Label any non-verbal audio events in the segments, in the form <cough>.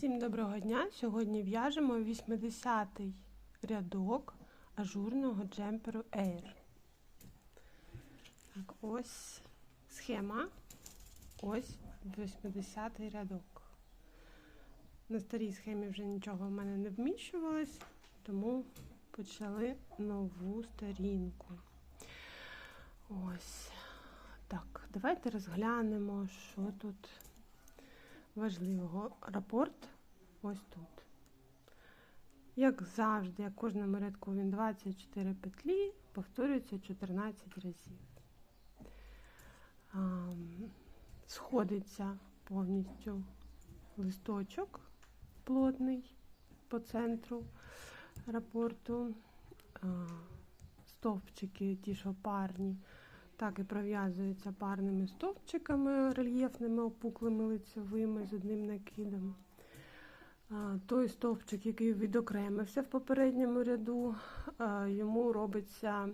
Всім доброго дня! Сьогодні в'яжемо 80-й рядок ажурного джемперу Air. Так, ось схема. Ось 80-й рядок. На старій схемі вже нічого в мене не вміщувалось, тому почали нову сторінку. Ось. Так, давайте розглянемо, що тут важливого. Рапорт ось тут. Як завжди, як кожному рядку він 24 петлі, повторюється 14 разів. Сходиться повністю листочок плотний по центру рапорту. Стовпчики, ті, що парні, так і пров'язуються парними стовпчиками, рельєфними, опуклими лицевими з одним накидом. Той стовпчик, який відокремився в попередньому ряду, йому робиться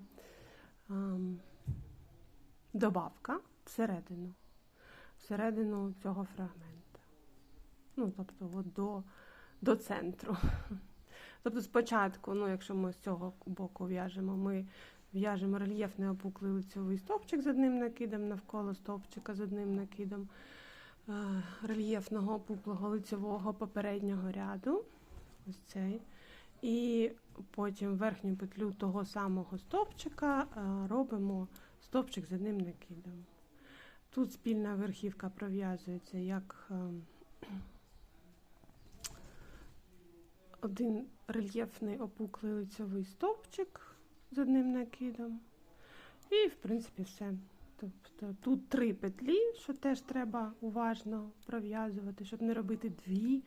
добавка всередину, всередину цього фрагмента. Ну, тобто, от до, до центру. <laughs> Тобто спочатку, ну, якщо ми з цього боку в'яжемо, ми в'яжемо рельєфний опуклий лицьовий стовпчик з одним накидом, навколо стовпчика з одним накидом е, рельєфного опуклого лицевого попереднього ряду. Ось цей. І потім верхню петлю того самого стовпчика е, робимо стовпчик з одним накидом. Тут спільна верхівка пров'язується як е, один рельєфний опуклий лицьовий стовпчик з одним накидом. І, в принципі, все. Тобто тут три петлі, що теж треба уважно пров'язувати, щоб не робити дві,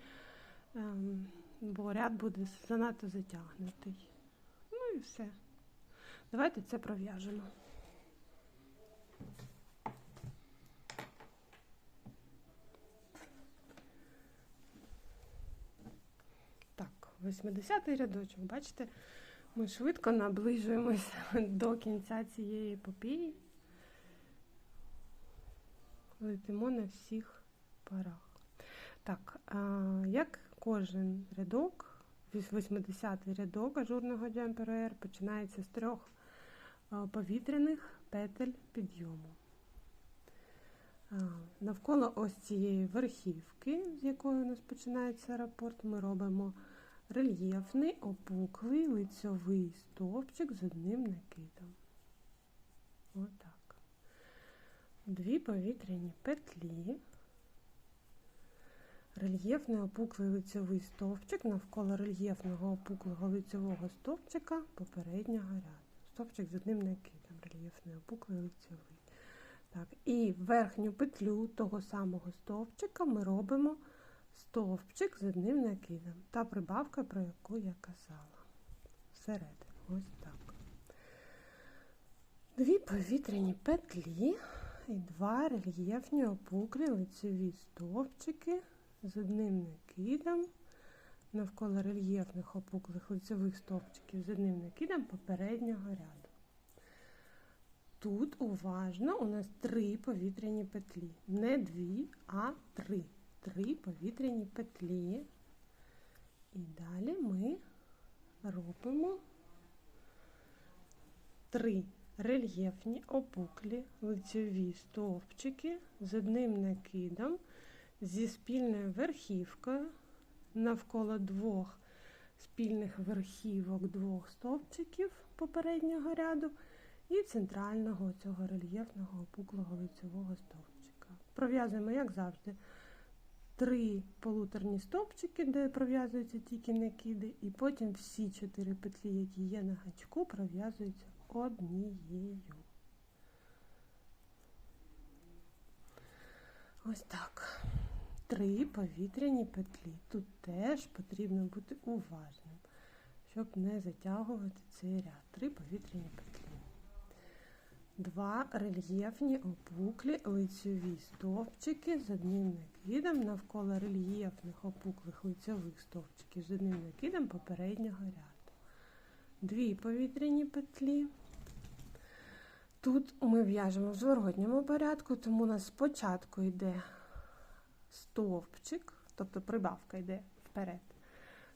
ем, бо ряд буде занадто затягнутий. Ну і все. Давайте це пров'яжемо. Так, 80-й рядочок, бачите? Ми швидко наближуємося <laughs> до кінця цієї епопії. Летимо на всіх парах. Так, як кожен рядок, 80-й рядок ажурного джемперу R починається з трьох повітряних петель підйому. Навколо ось цієї верхівки, з якої у нас починається рапорт, ми робимо рельєфний опуклий лицьовий стовпчик з одним накидом. Отак. Дві повітряні петлі, рельєфний опуклий лицьовий стовпчик навколо рельєфного опуклого лицьового стовпчика попереднього ряду. Стовпчик з одним накидом, рельєфний опуклий лицьовий. Так, І верхню петлю того самого стовпчика ми робимо стовпчик з одним накидом. Та прибавка, про яку я казала. Всередину. Ось так. Дві повітряні петлі і два рельєфні опуклі лицеві стовпчики з одним накидом. Навколо рельєфних опуклих лицевих стовпчиків з одним накидом попереднього ряду. Тут уважно у нас три повітряні петлі. Не дві, а три три повітряні петлі. І далі ми робимо три рельєфні опуклі лицеві стовпчики з одним накидом, зі спільною верхівкою навколо двох спільних верхівок двох стовпчиків попереднього ряду і центрального цього рельєфного опуклого лицевого стовпчика. Пров'язуємо, як завжди три полуторні стовпчики, де пров'язуються тільки накиди, і потім всі чотири петлі, які є на гачку, пров'язуються однією. Ось так. Три повітряні петлі. Тут теж потрібно бути уважним, щоб не затягувати цей ряд. Три повітряні петлі. Два рельєфні опуклі лицьові стовпчики з одним накидом навколо рельєфних опуклих лицьових стовпчиків з одним накидом попереднього ряду. Дві повітряні петлі. Тут ми в'яжемо в зворотньому порядку, тому у нас спочатку йде стовпчик, тобто прибавка йде вперед.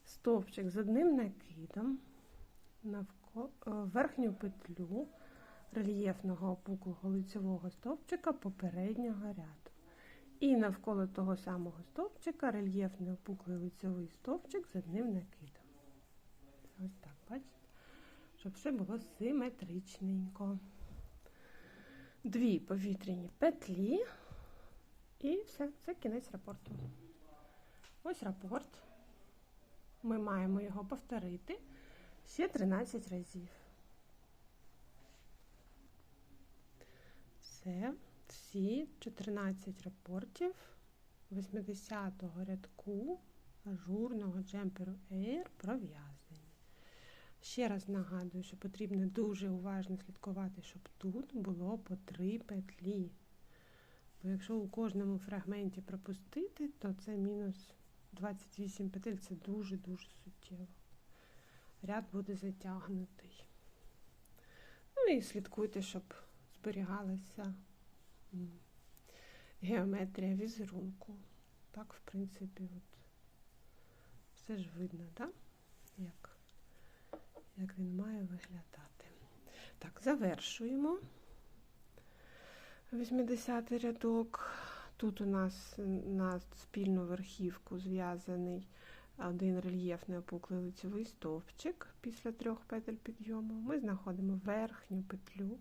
Стовпчик з одним накидом навко... е, верхню петлю рельєфного опуклого лицевого стовпчика попереднього ряду. І навколо того самого стовпчика рельєфний опуклий лицевий стовпчик з одним накидом. Ось так, бачите? Щоб все було симетричненько. Дві повітряні петлі. І все, це кінець рапорту. Ось рапорт. Ми маємо його повторити ще 13 разів. Це всі 14 рапортів 80-го рядку ажурного джемперу Air пров'язані. Ще раз нагадую, що потрібно дуже уважно слідкувати, щоб тут було по 3 петлі. Бо якщо у кожному фрагменті пропустити, то це мінус 28 петель, це дуже-дуже суттєво. Ряд буде затягнутий. Ну і слідкуйте, щоб зберігалася геометрія візерунку. Так, в принципі, от все ж видно, так? Як, як він має виглядати. Так, завершуємо. 80 рядок. Тут у нас на спільну верхівку зв'язаний один рельєфний опуклий лицевий стовпчик після трьох петель підйому. Ми знаходимо верхню петлю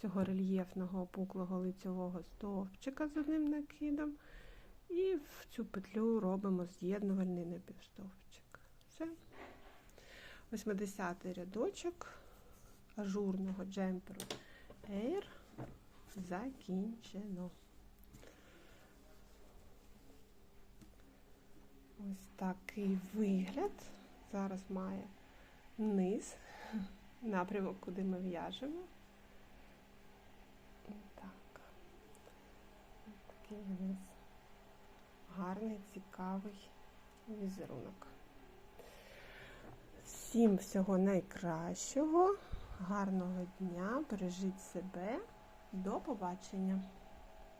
цього рельєфного опуклого лицевого стовпчика з одним накидом. І в цю петлю робимо з'єднувальний напівстовпчик. Все. 80 рядочок ажурного джемперу Air закінчено. Ось такий вигляд. Зараз має низ, напрямок, куди ми в'яжемо. Так. Ось такий у нас гарний, цікавий візерунок. Всім всього найкращого, гарного дня, бережіть себе. До побачення!